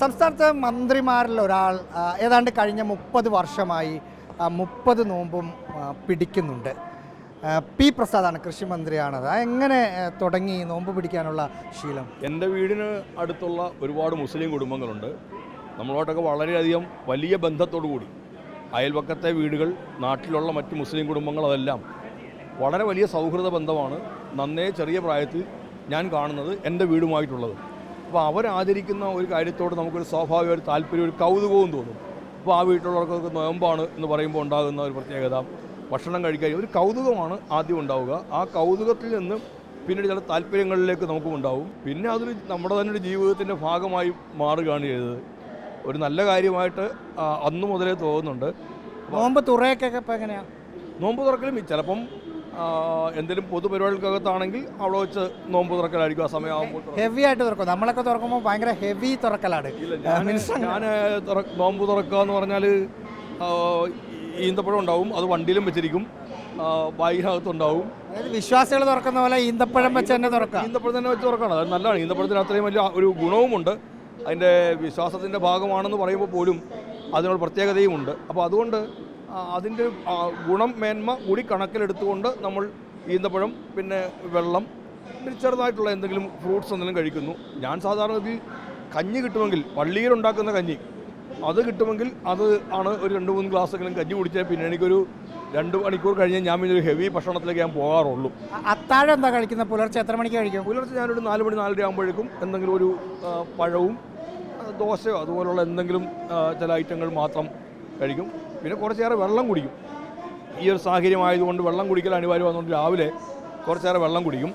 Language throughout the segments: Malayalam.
സംസ്ഥാനത്തെ മന്ത്രിമാരിൽ ഒരാൾ ഏതാണ്ട് കഴിഞ്ഞ മുപ്പത് വർഷമായി മുപ്പത് നോമ്പും പിടിക്കുന്നുണ്ട്. പി പ്രസാദാണ് കൃഷിമന്ത്രിയാണത്. എങ്ങനെ തുടങ്ങി നോമ്പ് പിടിക്കാനുള്ള ശീലം? എന്റെ വീടിന് അടുത്തുള്ള ഒരുപാട് മുസ്ലിം കുടുംബങ്ങളുണ്ട്. നമ്മളോട്ടൊക്കെ വളരെയധികം വലിയ ബന്ധത്തോടു കൂടി. അയൽവക്കത്തെ വീടുകൾ നാട്ടിലുള്ള മറ്റ് മുസ്ലിം കുടുംബങ്ങൾ അതെല്ലാം വളരെ വലിയ സൗഹൃദ ബന്ധമാണ്. നന്നേ ചെറിയ പ്രായത്തിൽ ഞാൻ കാണുന്നത് എന്റെ വീടുമായിട്ടുള്ളത്. അപ്പോൾ അവരാചരിക്കുന്ന ഒരു കാര്യത്തോട് നമുക്കൊരു സ്വാഭാവിക ഒരു താല്പര്യം ഒരു കൗതുകവും തോന്നും. അപ്പോൾ ആ വീട്ടിലുള്ളവർക്കൊക്കെ നോയമ്പാണ് എന്ന് പറയുമ്പോൾ ഉണ്ടാകുന്ന ഒരു പ്രത്യേകത. ഭക്ഷണം കഴിക്കാൻ ഒരു കൗതുകമാണ് ആദ്യം ഉണ്ടാവുക. ആ കൗതുകത്തിൽ നിന്ന് പിന്നീട് ചില താല്പര്യങ്ങളിലേക്ക് നമുക്കും ഉണ്ടാവും. പിന്നെ അതൊരു നമ്മുടെ തന്നെ ഒരു ജീവിതത്തിന്റെ ഭാഗമായി മാറുകയാണ് ചെയ്തത്. ഒരു നല്ല കാര്യമായിട്ട് അന്നു മുതലേ തോന്നുന്നുണ്ട്. നോമ്പ് തുറയൊക്കെ എങ്ങനെയാണ് നോമ്പ് തുറക്കലും ചിലപ്പം എന്തെങ്കിലും പൊതുപരിപാടികൾക്കകത്താണെങ്കിൽ അവിടെ വെച്ച് നോമ്പ് തുറക്കലായിരിക്കും ആ സമയമാകുമ്പോൾ. ഹെവി ആയിട്ട് തുറക്കും. നമ്മളൊക്കെ തുറക്കുമ്പോൾ ഭയങ്കര ഹെവി തുറക്കലാണ്. ഞാൻ നോമ്പ് തുറക്കുക എന്ന് പറഞ്ഞാൽ ഈന്തപ്പഴം ഉണ്ടാവും അത് വണ്ടിയിലും വെച്ചിരിക്കും. ബാഗിനകത്തുണ്ടാവും അതായത് വിശ്വാസികൾ തുറക്കുന്ന പോലെ ഈന്തപ്പഴം വെച്ച് തന്നെ തുറക്കാം ഈന്തപ്പഴം തന്നെ വെച്ച് തുറക്കണം അത് നല്ലതാണ്. ഈന്തപ്പഴത്തിന് അത്രയും വലിയ ഒരു ഗുണവുമുണ്ട്. അതിന്റെ വിശ്വാസത്തിന്റെ ഭാഗമാണെന്ന് പറയുമ്പോൾ പോലും അതിനൊരു പ്രത്യേകതയുമുണ്ട് അപ്പോൾ അതുകൊണ്ട് അതിന്റെ ഗുണം മേന്മ കൂടി കണക്കിലെടുത്തുകൊണ്ട് നമ്മൾ ഈന്തപ്പഴം പിന്നെ വെള്ളം പിന്നെ ചെറുതായിട്ടുള്ള എന്തെങ്കിലും ഫ്രൂട്ട്സ് എന്തെങ്കിലും കഴിക്കുന്നു. ഞാൻ സാധാരണ ഇതിൽ കഞ്ഞി കിട്ടുമെങ്കിൽ പള്ളിയിൽ ഉണ്ടാക്കുന്ന കഞ്ഞി അത് കിട്ടുമെങ്കിൽ അത് ആണ് ഒരു രണ്ട് മൂന്ന് ഗ്ലാസ് ഗ്ലാസ്സെങ്കിലും കഞ്ഞി കുടിച്ചാൽ പിന്നെ എനിക്കൊരു രണ്ട് മണിക്കൂർ കഴിഞ്ഞ് ഞാൻ പിന്നെ ഒരു ഹെവി ഭക്ഷണത്തിലേക്ക് ഞാൻ പോകാറുള്ളൂ. അത്താഴം എന്താ കഴിക്കുന്ന? പുലർച്ചെ എത്ര മണിക്ക് കഴിക്കും? പുലർച്ചെ ഞാനൊരു നാല് മണി നാലര ആകുമ്പോഴേക്കും എന്തെങ്കിലും ഒരു പഴവും ദോശയോ അതുപോലുള്ള എന്തെങ്കിലും ചില ഐറ്റങ്ങൾ മാത്രം കഴിക്കും. പിന്നെ കുറച്ചേറെ വെള്ളം കുടിക്കും. ഈ ഒരു സാഹചര്യമായതുകൊണ്ട് വെള്ളം കുടിക്കൽ അനിവാര്യമായതുകൊണ്ട് രാവിലെ കുറച്ചേറെ വെള്ളം കുടിക്കും.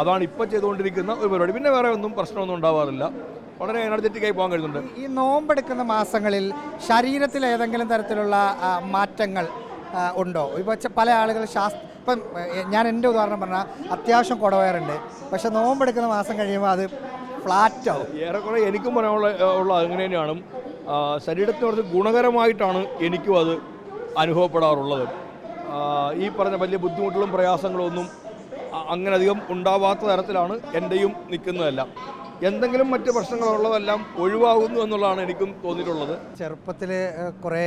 അതാണ് ഇപ്പോൾ ചെയ്തുകൊണ്ടിരിക്കുന്ന ഒരു പരിപാടി. പിന്നെ വേറെ ഒന്നും പ്രശ്നമൊന്നും ഉണ്ടാവാറില്ല. വളരെ എനർജറ്റിക്കായി പോകാൻ കഴിയുന്നുണ്ട്. ഈ നോമ്പെടുക്കുന്ന മാസങ്ങളിൽ ശരീരത്തിൽ ഏതെങ്കിലും തരത്തിലുള്ള മാറ്റങ്ങൾ ഉണ്ടോ? ഇപ്പോൾ പല ആളുകൾ ശാസ്ത്ര ഇപ്പം ഞാൻ എന്റെ ഉദാഹരണം പറഞ്ഞാൽ അത്യാവശ്യം കുടവയറുണ്ട്. പക്ഷെ നോമ്പെടുക്കുന്ന മാസം കഴിയുമ്പോൾ അത് ഫ്ലാറ്റ് ആവും ഏറെക്കുറെ എനിക്കും പറയാനുള്ള ഉള്ള അങ്ങനെ തന്നെയാണ്. ശരീരത്തിന് കുറച്ച് ഗുണകരമായിട്ടാണ് എനിക്കും അത് അനുഭവപ്പെടാറുള്ളത്. ഈ പറഞ്ഞ വലിയ ബുദ്ധിമുട്ടുകളും പ്രയാസങ്ങളും ഒന്നും അങ്ങനെ ഉണ്ടാവാത്ത തരത്തിലാണ് എന്റെയും നിൽക്കുന്നതെല്ലാം. എന്തെങ്കിലും മറ്റ് പ്രശ്നങ്ങളുള്ളതെല്ലാം ഒഴിവാകുന്നു എന്നുള്ളതാണ് എനിക്കും തോന്നിയിട്ടുള്ളത്. ചെറുപ്പത്തിൽ കുറേ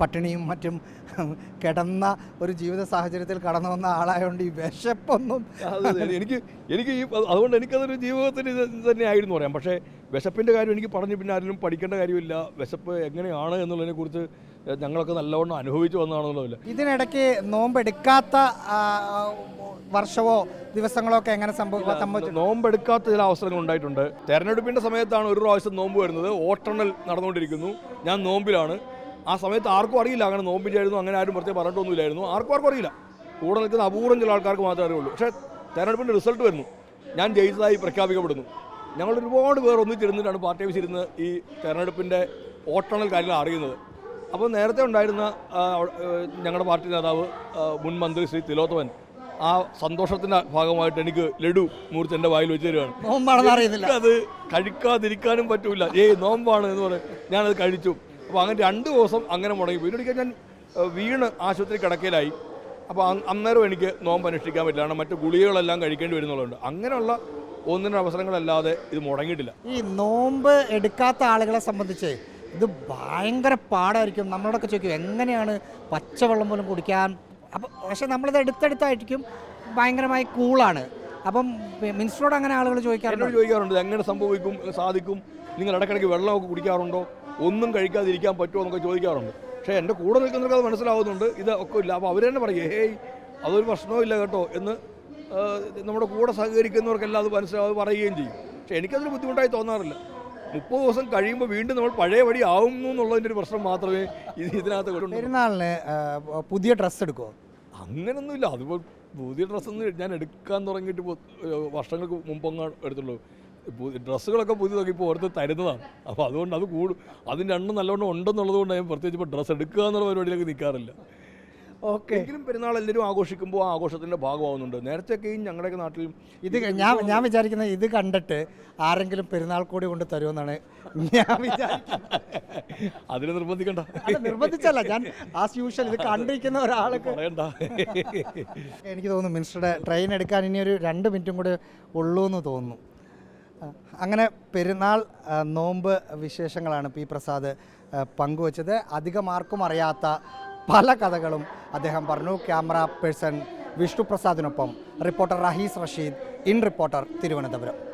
പട്ടിണിയും മറ്റും കിടന്ന ഒരു ജീവിത സാഹചര്യത്തിൽ കടന്നു വന്ന ആളായതുകൊണ്ട് ഈ വിശപ്പൊന്നും എനിക്ക് എനിക്ക് ഈ അതുകൊണ്ട് എനിക്കതൊരു ജീവിതത്തിന് ഇത് തന്നെയായിരുന്നു പറയാം. പക്ഷേ വിശപ്പിന്റെ കാര്യം എനിക്ക് പറഞ്ഞു പിന്നെ ആരെങ്കിലും പഠിക്കേണ്ട കാര്യമില്ല. വിശപ്പ് എങ്ങനെയാണ് എന്നുള്ളതിനെക്കുറിച്ച് ഞങ്ങളൊക്കെ നല്ലവണ്ണം അനുഭവിച്ചു വന്നതാണെന്നുള്ളതില്ല ഇതിനിടയ്ക്ക് നോമ്പെടുക്കാത്ത വർഷമോ ദിവസങ്ങളോ ഒക്കെ എങ്ങനെ സംഭവിക്കും നോമ്പെടുക്കാത്ത ചില അവസരങ്ങൾ ഉണ്ടായിട്ടുണ്ട് തെരഞ്ഞെടുപ്പിന്റെ സമയത്താണ് ഒരു പ്രാവശ്യം നോമ്പ് വരുന്നത്. വോട്ടെണ്ണൽ നടന്നുകൊണ്ടിരിക്കുന്നു. ഞാൻ നോമ്പിലാണ്. ആ സമയത്ത് ആർക്കും അറിയില്ല അങ്ങനെ നോമ്പിലായിരുന്നു അങ്ങനെ ആരും പ്രത്യേകം പറഞ്ഞിട്ടൊന്നുമില്ലായിരുന്നു. ആർക്കും ആർക്കും അറിയില്ല. കൂടെ നിൽക്കുന്ന അപൂർവം ചില ആൾക്കാർക്ക് മാത്രമേ അറിയുള്ളൂ. പക്ഷേ തെരഞ്ഞെടുപ്പിന്റെ റിസൾട്ട് വരുന്നു. ഞാൻ ജയിച്ചതായി പ്രഖ്യാപിക്കപ്പെടുന്നു. ഞങ്ങൾ ഒരുപാട് പേർ ഒന്നിച്ചിരുന്നിട്ടാണ് പാർട്ടി ഓഫീസിൽ ഇരുന്ന് ഈ തെരഞ്ഞെടുപ്പിന്റെ വോട്ടെണ്ണൽ കാര്യങ്ങൾ അറിയുന്നത്. അപ്പോൾ നേരത്തെ ഉണ്ടായിരുന്ന ഞങ്ങളുടെ പാർട്ടി നേതാവ് മുൻ മന്ത്രി ശ്രീ തിലോത്തമൻ ആ സന്തോഷത്തിന്റെ ഭാഗമായിട്ട് എനിക്ക് ലഡു മുഹൂർത്തം എന്റെ വായിൽ വെച്ച് തരുവാണ്. നോമ്പാണെന്ന് അറിയുന്നില്ല. അത് കഴിക്കാതിരിക്കാനും പറ്റൂല. ഏയ് നോമ്പാണ് എന്ന് പറയും ഞാനത് കഴിച്ചു. അപ്പോൾ അങ്ങനെ രണ്ട് ദിവസം അങ്ങനെ മുടങ്ങി പോയി ഒരിക്കൽ ഞാൻ വീണ് ആശുപത്രി കിടക്കയിലായി. അപ്പോൾ അന്നേരം എനിക്ക് നോമ്പ് അനുഷ്ഠിക്കാൻ പറ്റില്ല. കാരണം മറ്റു ഗുളികകളെല്ലാം കഴിക്കേണ്ടി വരുന്നുള്ളതുണ്ട് അങ്ങനെയുള്ള ഒന്നിനും അവസരങ്ങളല്ലാതെ ഇത് മുടങ്ങിയിട്ടില്ല. ഈ നോമ്പ് എടുക്കാത്ത ആളുകളെ സംബന്ധിച്ച് ഇത് ഭയങ്കര പാടായിരിക്കും. നമ്മളോടൊക്കെ ചോദിക്കും എങ്ങനെയാണ് പച്ചവെള്ളം പോലും കുടിക്കാൻ? അപ്പം പക്ഷെ നമ്മളിത് എടുത്തെടുത്തായിരിക്കും ഭയങ്കരമായി കൂളാണ്. അപ്പം മിനിസ്റ്ററോട് അങ്ങനെ ആളുകൾ ചോദിക്കാറുണ്ട്? ചോദിക്കാറുണ്ട് എങ്ങനെ സംഭവിക്കും? സാധിക്കും? നിങ്ങൾ ഇടയ്ക്കിടയ്ക്ക് വെള്ളമൊക്കെ കുടിക്കാറുണ്ടോ? ഒന്നും കഴിക്കാതിരിക്കാൻ പറ്റുമോ? എന്നൊക്കെ ചോദിക്കാറുണ്ട്. പക്ഷേ എന്റെ കൂടെ നിൽക്കുന്നവർക്ക് അത് മനസ്സിലാവുന്നുണ്ട്. ഇത് ഒക്കെ ഇല്ല. അപ്പോൾ അവർ തന്നെ പറയും ഹേയ് അതൊരു പ്രശ്നവും ഇല്ല കേട്ടോ. എന്ന് നമ്മുടെ കൂടെ സഹകരിക്കുന്നവർക്കെല്ലാം അത് മനസ്സിലാവും പറയുകയും ചെയ്യും. പക്ഷേ എനിക്കതൊരു ബുദ്ധിമുട്ടായി തോന്നാറില്ല. മുപ്പത് ദിവസം കഴിയുമ്പോൾ വീണ്ടും നമ്മൾ പഴയ വഴി ആവുന്നു എന്നുള്ളതിന്റെ ഒരു പ്രശ്നം മാത്രമേ ഇത് ഇതിനകത്ത് പെരുന്നാളിന് പുതിയ ഡ്രസ്സ് എടുക്കുമോ അങ്ങനൊന്നുമില്ല. അതിപ്പോൾ പുതിയ ഡ്രസ്സൊന്നും ഞാൻ എടുക്കാൻ തുടങ്ങിയിട്ട് ഇപ്പോൾ വർഷങ്ങൾക്ക് മുമ്പങ്ങ് എടുത്തുള്ളൂ. ഡ്രസ്സുകളൊക്കെ പുതിയതൊക്കെ ഇപ്പോൾ ഓരോരുത്തർ തരുന്നതാണ് അപ്പോൾ അതുകൊണ്ട് അത് കൂടും അതിന്റെ എണ്ണം നല്ലവണ്ണം ഉണ്ടെന്നുള്ളത് കൊണ്ട് ഞാൻ പ്രത്യേകിച്ച് ഇപ്പോൾ ഡ്രസ്സ് എടുക്കുക എന്നുള്ള പരിപാടിയിലേക്ക് നിൽക്കാറില്ല ഓക്കെ. എങ്കിലും പെരുന്നാൾ എല്ലാവരും ആഘോഷിക്കുമ്പോൾ ആ ആഘോഷത്തിന്റെ ഭാഗമാവുന്നുണ്ട്. നേരത്തെയൊക്കെയും ഞങ്ങളുടെ നാട്ടിലും ഇത് ഞാൻ ഞാൻ വിചാരിക്കുന്നത് ഇത് കണ്ടിട്ട് ആരെങ്കിലും പെരുന്നാൾ കൂടി കൊണ്ട് തരുമെന്നാണ് ഞാൻ വിചാരിക്കുന്നത്. അതിനെ നിർബന്ധിക്കണ്ട. നിർബന്ധിച്ചല്ല. ഞാൻ ആസ് യൂഷ്വൽ ഇത് കണ്ടിരിക്കുന്ന ഒരാൾക്ക് എനിക്ക് തോന്നുന്നു മിനിസ്റ്ററുടെ ട്രെയിൻ എടുക്കാൻ ഇനി ഒരു രണ്ട് മിനിറ്റും കൂടി ഉള്ളൂ എന്ന് തോന്നുന്നു അങ്ങനെ പെരുന്നാൾ നോമ്പ് വിശേഷങ്ങളാണ് പി പ്രസാദ് പങ്കുവച്ചത്. അധികം ആർക്കും അറിയാത്ത പല കഥകളും അദ്ദേഹം പറഞ്ഞു. Camera person Vishnu പ്രസാദിനൊപ്പം reporter Rahees Rasheed in reporter Thiruvananthapuram.